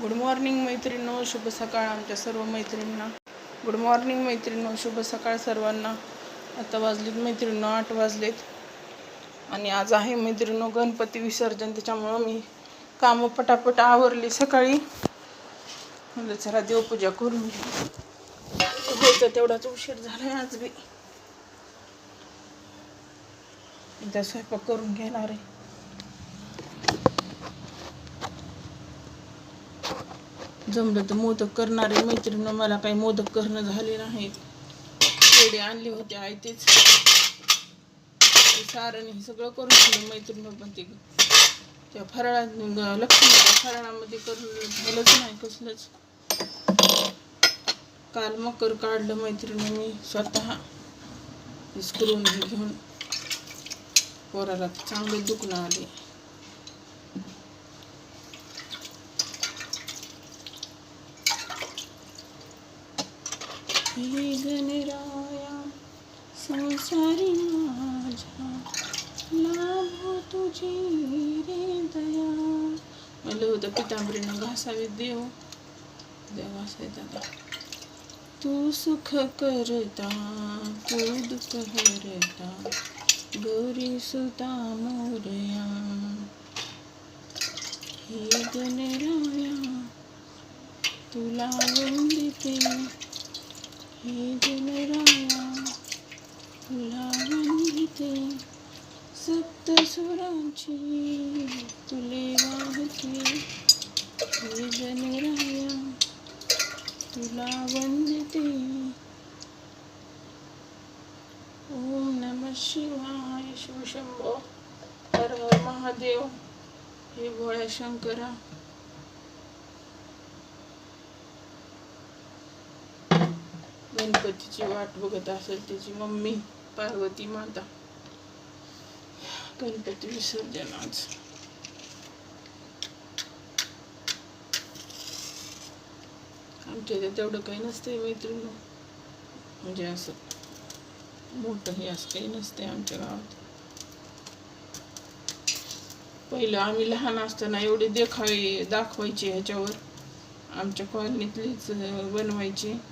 Good morning मैत्रिणींनो. शुभ सकाळ आमच्या सर्व मैत्रिणींना. गुड मॉर्निंग मैत्रिणींनो. शुभ सकाळ सर्वांना. आता वाजलेत मैत्रिणींनो आठ वाजलेत. आणि आज आहे मैत्रिणींनो गणपती विसर्जन. त्याच्यामुळं मी कामं पटापट आवरली सकाळी. म्हणलं चला देवपूजा करून होतं तेवढाच उशीर झालाय आज बी. एकदा स्वयंपाक करून घेणार आहे. जमलं तर मोदक करणारे मैत्रिणीनं मला काही मोदक करणं झाले नाहीत पेढे आणले होते आहे तेच. सारण हे सगळं करून ठेवलं मैत्रिणी पण ते त्या फराळा लक्ष्मीच्या फराळामध्ये करून झालंच नाही कसलंच. काल मकर काढलं मैत्रिणी मी स्वतः. स्क्रून घेऊन. पोराला चांगले दुखणं आले. हे गणराया संसारी माझ्या लाभो तुझी रे दया. म्हणलं होतं पितांबरीनं घासावी देव. देव घासायचा तू सुख करता तू दुःख हरता गौरी सुता मोरया. हे गणराया तुला वंदिते हे गणराया तुला वंदिते सप्तसुरांची तुले वाहते हे गणराया तुला वंदते ओम नम शिवाय शिवशंभो हर हर महादेव हे भोळ्या शंकरा गणपतीची वाट बघत असेल त्याची मम्मी पार्वती माता. गणपती विसर्जन आज. आमच्या इथे तेवढं काही नसतंय मैत्रीण म्हणजे असं मोठं हे असं काही नसतंय आमच्या गावात. पहिलं आम्ही लहान असताना एवढे देखावे दाखवायचे ह्याच्यावर. आमच्या कॉलनीतलीच बनवायची बनवायचे.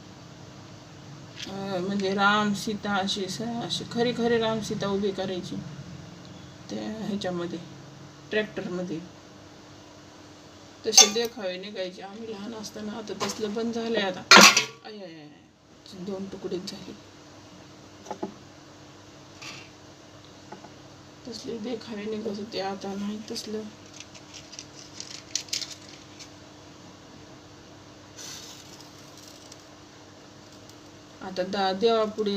म्हणजे राम सीता अशी अशी खरी खरी राम सीता उभी करायची. त्या ह्याच्यामध्ये ट्रॅक्टरमध्ये. तसे देखावे निघायचे. आम्ही लहान असताना आता तसलं बंद झालंय आता. आय आय. दोन तुकडेच झाले. तसले देखावे निघत होते. आता नाही तसलं. आता दा देवापुढे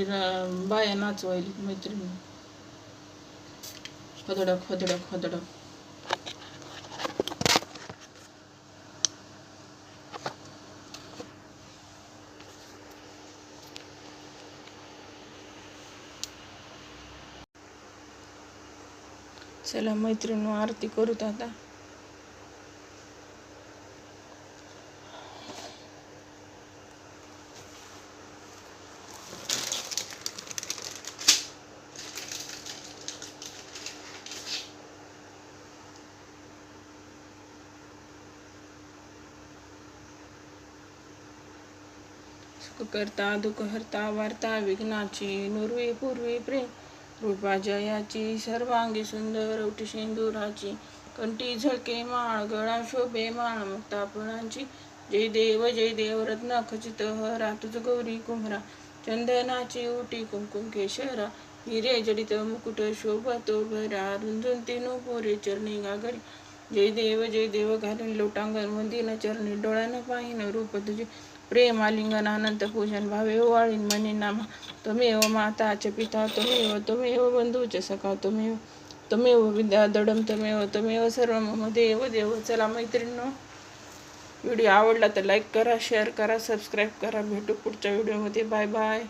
बाया नाचवायली मैत्रिणी. खदडक खदडक खदडक. चला मैत्रिणी आरती करूत आता. करता दुःखहर्ता वार्ता विघ्नाची नुर्वी पूर्वी प्रेम. रूपा जयाची सर्वांगी सुंदर उठी सिंदुराची. कंठी झळके माळ गळा शोभे माळ मुक्ता जय देव जय देव रत्न खचित हरा तुझ गौरी कुंभरा. चंदनाची उटी कुमकुम केशरा. हिरे जडित मुकुट शोभतो भरा. रुंजून तिनु पोरे चरणी गागरी. जय देव जय देव घालून लोटांगण मंदिर चरणी डोळ्यानं पाहिन रूप तुझे. प्रेम आलिंगन अनंत पूजन भावे हो, वाळीन मनी नामा. तुम्ही माता माताचे पिता तुम्ही व तुम्ही व बंधूचे सखा तुम्ही एव विद्या दडम तुम्ही व तुम्ही व सर्व मम देव देव. चला मैत्रिणींनो व्हिडिओ आवडला तर लाईक करा शेअर करा सबस्क्राईब करा. भेटू पुढच्या व्हिडिओमध्ये. Bye bye